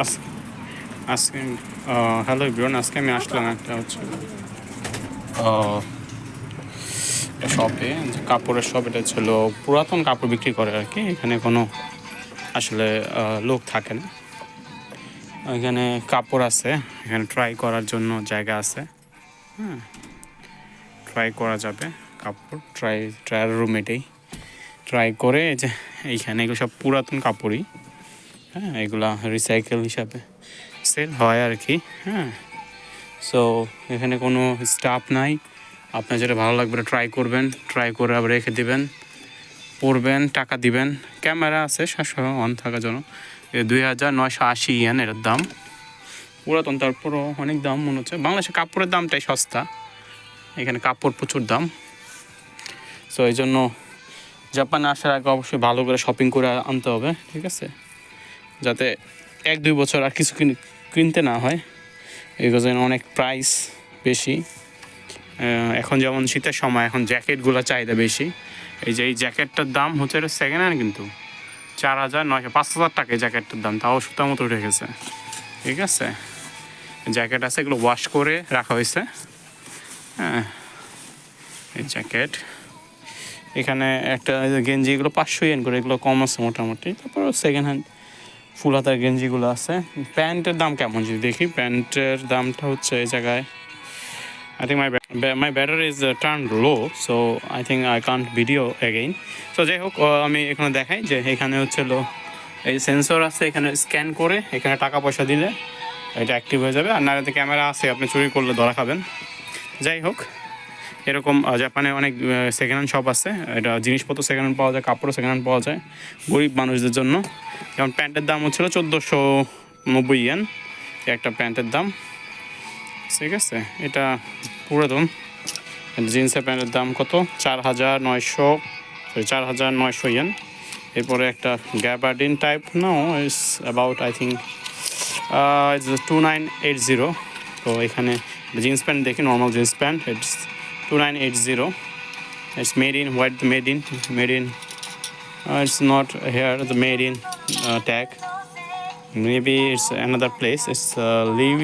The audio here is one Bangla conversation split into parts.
আজ- আজকে হ্যালো ইব্রন আজকে আমি আসলাম একটা হচ্ছে শপে যে কাপড়ের শপ এটা ছিল পুরাতন কাপড় বিক্রি করে আর কি, এখানে কোনো আসলে লোক থাকে না। এখানে কাপড় আছে, এখানে ট্রাই করার জন্য জায়গা আছে হ্যাঁ ট্রাই করা যাবে কাপড় ট্রাই ট্রায়াল রুম এটাই। ট্রাই করে যে, এইখানে এগুলো সব পুরাতন কাপড়ই। হ্যাঁ এগুলা রিসাইকেল হিসাবে সেল হয় আর কি হ্যাঁ। সো এখানে কোনো স্টাফ নাই। আপনার যেটা ভালো লাগবে ট্রাই করবেন ট্রাই করে আবার রেখে দিবেন, পড়বেন, টাকা দিবেন। ক্যামেরা আছে, সাতশো অন থাকার জন্য। দুই হাজার নয়শো আশি ইয়ান এটার দাম। পুরাতন, তারপরও অনেক দাম মনে হচ্ছে। বাংলাদেশে কাপড়ের দামটাই সস্তা। এখানে কাপড় প্রচুর দাম। সো এই জন্য জাপানে আসার আগে অবশ্যই ভালো করে শপিং করে আনতে হবে, ঠিক আছে? যাতে এক, দুই বছর আর কিছু কিন- কিনতে না হয়। এগুলো যেন অনেক প্রাইস বেশি। এখন যেমন শীতের সময়, এখন জ্যাকেটগুলো চাহিদা বেশি। এই যে এই জ্যাকেটটার দাম হচ্ছে এটা সেকেন্ড হ্যান্ড কিন্তু। চার হাজার নয়শো, পাঁচ হাজার টাকা এই জ্যাকেটটার দাম। তাও সুতার মতো উঠে গেছে। ঠিক আছে? জ্যাকেট আছে, এগুলো ওয়াশ করে রাখা হয়েছে। হ্যাঁ এই জ্যাকেট। এখানে একটা গেঞ্জি, এগুলো পাঁচশো ইয়েন করে, এগুলো কম আছে মোটামুটি। তারপর সেকেন্ড হ্যান্ড ফুল হাতার গেঞ্জিগুলো আছে। প্যান্টের দাম কেমন যদি দেখি? প্যান্টের দামটা হচ্ছে এই জায়গায় my ba- my battery is uh, turned low, so I think I can't video again. So যাই হোক আমি এখানে দেখাই যে এখানে হচ্ছে লো এই সেন্সর আছে এখানে স্ক্যান করে এখানে টাকা পয়সা দিলে এটা অ্যাক্টিভ হয়ে যাবে। আর নাড়াতে ক্যামেরা আছে আপনি চুরি করলে ধরা খাবেন। যাই হোক এরকম জাপানে অনেক সেকেন্ড হ্যান্ড শপ আছে। এটা জিনিসপত্র সেকেন্ড হ্যান্ড পাওয়া যায়, কাপড়ও সেকেন্ড হ্যান্ড পাওয়া যায়, গরিব মানুষদের জন্য। যেমন প্যান্টের দাম হচ্ছিল চোদ্দোশো নব্বই ইয়েন একটা প্যান্টের দাম। ঠিক আছে, এটা পুরাতন। জিন্সের প্যান্টের দাম কত? চার হাজার নয়শো সরি চার হাজার নয়শো ইয়েন এরপরে একটা gabardine type now is about I think two nine eight zero তো এখানে জিন্স প্যান্ট দেখি normal jeans pant it's two nine eight zero it's made in white the made in made in it's not here the made in tag maybe it's another place it's uh, Lee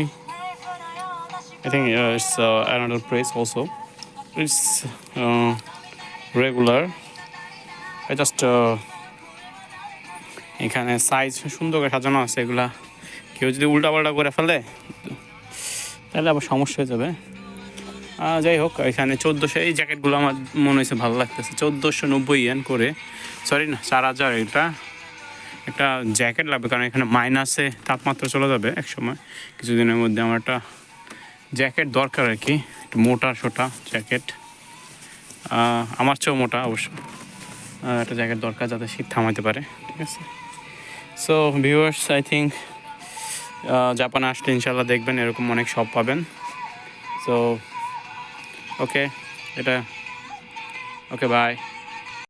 I think uh, it's uh, another place also. It's uh, regular. I just uh, এখানে সাইজ সুন্দর করে সাজানো আছে এগুলা। কেউ যদি উল্টাপাল্টা করে ফেলে তাহলে আবার সমস্যা হয়ে যাবে। যাই হোক, এখানে চোদ্দোশো, এই জ্যাকেটগুলো আমার মনে হয়েছে ভালো লাগতেছে। চোদ্দোশো নব্বই ইয়েন করে। সরি না, চার হাজার এটা। একটা জ্যাকেট লাগবে, কারণ এখানে মাইনাসে তাপমাত্রা চলে যাবে এক সময় কিছুদিনের মধ্যে আমার একটা জ্যাকেট দরকার আর কি, একটু মোটা সোটা জ্যাকেট আমার চেয়েও মোটা অবশ্য। একটা জ্যাকেট দরকার যাতে শীত থামাইতে পারে, ঠিক আছে? সো ভিউয়ার্স আই থিঙ্ক জাপানে আসলে ইনশাল্লাহ দেখবেন, এরকম অনেক শপ পাবেন। সো ওকে এটা ওকে বাই